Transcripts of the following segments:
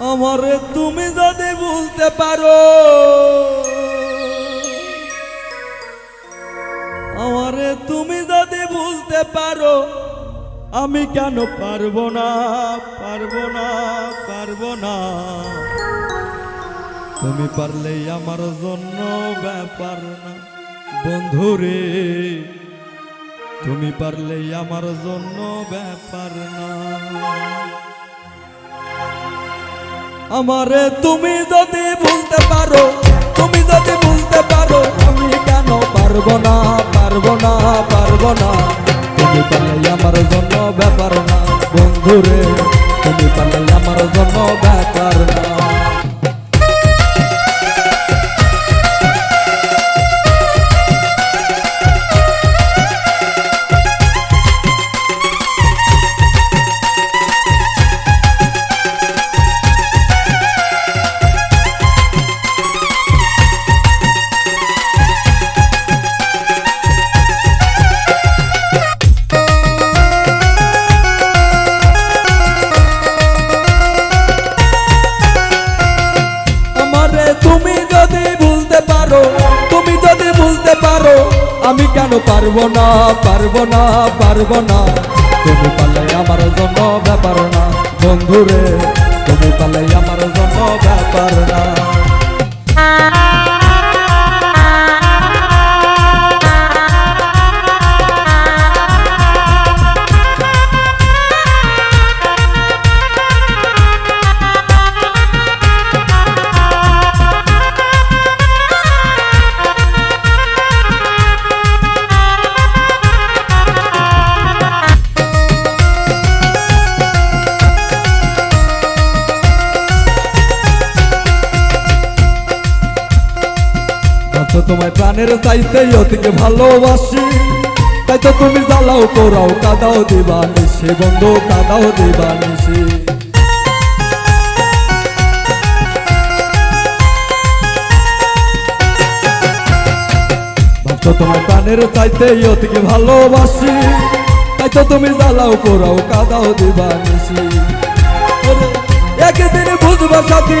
আমারে তুমি যদি বলতে পারো, আমারে তুমি যদি বলতে পারো, আমি কেন পারব না পারব না পারব না? তুমি পারলেই আমার জন্য ব্যাপার না, বন্ধুরে। তুমি পারলেই আমার জন্য ব্যাপার না। আমারে তুমি যদি ভুলতে পারো, তুমি যদি ভুলতে পারো, আমি কেন পারব না পারব না পারব না? তুমি তাই আমার জন্য ব্যাপার না। বন্ধুরে আমি কেন পারব না পারব না পারব না? তুমি পালে আমার জন্য ব্যাপার না। বন্ধুরে, তুমি পালে আমার জন্য ব্যাপার না। আচ্ছা তোমায় প্রাণের চাইতে অতিকে ভালোবাসি। তাই তো তুমি জ্বালাও, পোড়াও, কাদাও দিবা নিশে বন্ধু, কাদাও দিবা নিশে ভাবছ তোমার প্রাণের চাইতে অতিকে ভালোবাসি। তাই তো তুমি জ্বালাও, পোড়াও, কাদাও দিবা নিশে একদিন বুঝবা সাথী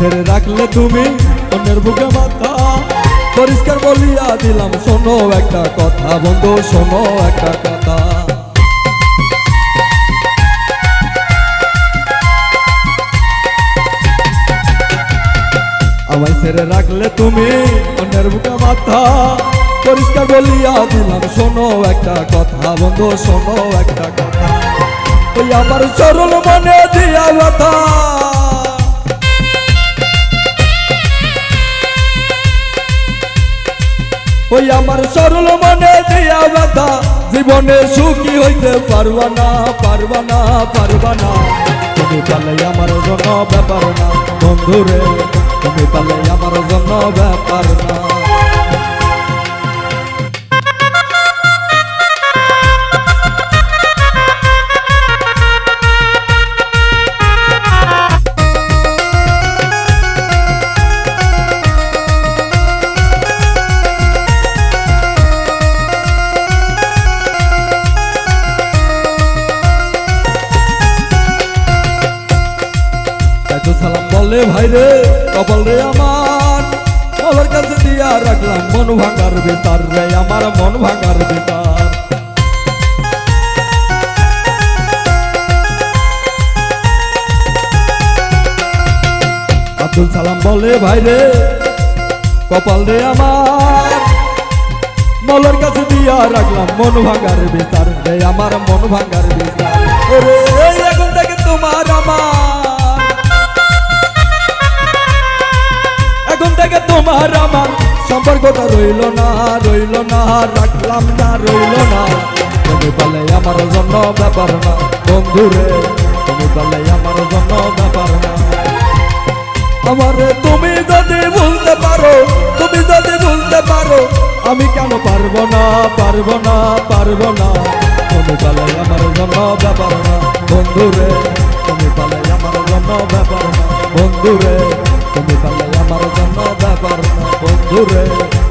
ছেড়ে রাখলে তুমি অন্যের বুকে মাথা। পরিষ্কার বলিয়া দিলাম, শোনো একটা কথা বন্ধু, শোনো একটা কথা। আমায় ছেড়ে রাখলে তুমি অন্যের বুকে মাথা। পরিষ্কার বলিয়া দিলাম, শোনো একটা কথা বন্ধু, শোনো একটা কথা। ওই আমার সরল মনে দিয়া ব্যথা ব্যথা জীবনে সুখী হইতে পারবা না পারবা না পারবা না। তুমি পালে আমার জন্য ব্যাপার না, বন্ধুরে, তুমি পালে আমার জন্য ব্যাপার না। বলে ভাই রে, কপাল রে আমার। কবর কাছে দিয়া রাখলাম, মন ভাঙার বেতার রে, আমার মন ভাঙার বেতার। আব্দুল সালাম বলে, ভাই রে, কপাল রে আমার। মলের কাছে দিয়া রাখলাম, মন ভাঙার বিচার রে, আমার মন ভাঙার এই এখন থেকে তোমার আমার? তোমার আমার সম্পর্কটা রইল না রইল না, রাখলাম না, রইল না। তুমি পালে আমার জন্য ব্যাপার না, বন্ধুরে, তুমি পালে আমার জন্য ব্যাপার না। আমারে তুমি যদি ভুলতে পারো, তুমি যদি ভুলতে পারো, আমি কেন পারব না পারব না পারব না? তুমি পালে আমার জন্য ব্যাপার না, বন্ধুরে, তুমি পালে আমার জন্য ব্যাপার না, বন্ধুরে, তুমি পালে আমার জন্য